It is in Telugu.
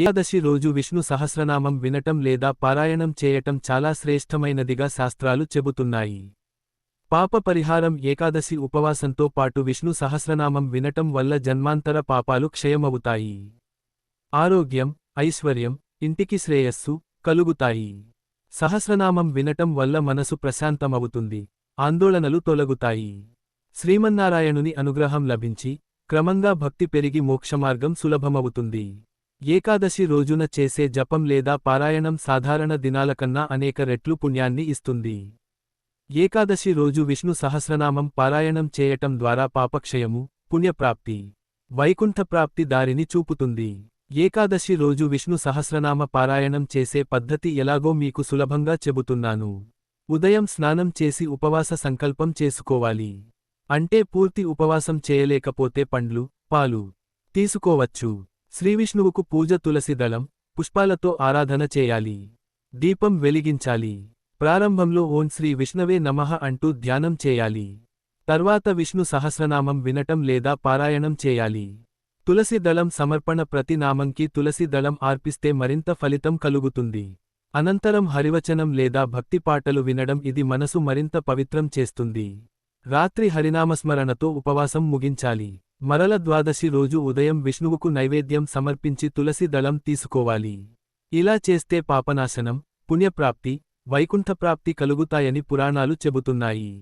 ఏకాదశి రోజు విష్ణు సహస్రనామం వినటం లేదా పారాయణం చేయటం చాలా శ్రేష్టమైనదిగా శాస్త్రాలు చెబుతున్నాయి. పాప పరిహారం ఏకాదశి ఉపవాసంతో పాటు విష్ణు సహస్రనామం వినటం వల్ల జన్మాంతర పాపాలు క్షయమవుతాయి. ఆరోగ్యం ఐశ్వర్యం ఇంటికి శ్రేయస్సు కలుగుతాయి. సహస్రనామం వినటం వల్ల మనసు ప్రశాంతమవుతుంది. ఆందోళనలు తొలగుతాయి. శ్రీమన్నారాయణుని అనుగ్రహం లభించి క్రమంగా భక్తి పెరిగి మోక్షమార్గం సులభమవుతుంది. ఏకాదశి రోజున చేసే జపం లేదా పారాయణం సాధారణ దినాల కన్నా అనేక రెట్లు పుణ్యాన్ని ఇస్తుంది. ఏకాదశి రోజు విష్ణు సహస్రనామం పారాయణం చేయటం ద్వారా పాపక్షయము పుణ్యప్రాప్తి వైకుంఠప్రాప్తి దారిని చూపుతుంది. ఏకాదశి రోజు విష్ణు సహస్రనామ పారాయణం చేసే పద్ధతి ఎలాగో మీకు సులభంగా చెబుతున్నాను. ఉదయం స్నానం చేసి ఉపవాస సంకల్పం చేసుకోవాలి. అంటే పూర్తి ఉపవాసం చేయలేకపోతే పండ్లు పాలు తీసుకోవచ్చు. శ్రీవిష్ణువుకు పూజ తులసి దళం పుష్పాలతో ఆరాధన చేయాలి. దీపం వెలిగించాలి. ప్రారంభంలో ఓం శ్రీ విష్ణవే నమః అంటూ ధ్యానం చేయాలి. తర్వాత విష్ణు సహస్రనామం వినటం లేదా పారాయణం చేయాలి. తులసి దళం సమర్పణ ప్రతి నామంకి తులసి దళం ఆర్పిస్తే మరింత ఫలితం కలుగుతుంది. అనంతరం హరివచనం లేదా భక్తి పాటలు వినడం ఇది మనసు మరింత పవిత్రం చేస్తుంది. రాత్రి హరినామస్మరణతో ఉపవాసం ముగించాలి. మరల ద్వాదశి రోజు ఉదయం విష్ణువుకు నైవేద్యం సమర్పించి తులసి దళం తీసుకోవాలి. ఇలా చేస్తే పాపనాశనం పుణ్యప్రాప్తి వైకుంఠప్రాప్తి కలుగుతాయని పురాణాలు చెబుతున్నాయి.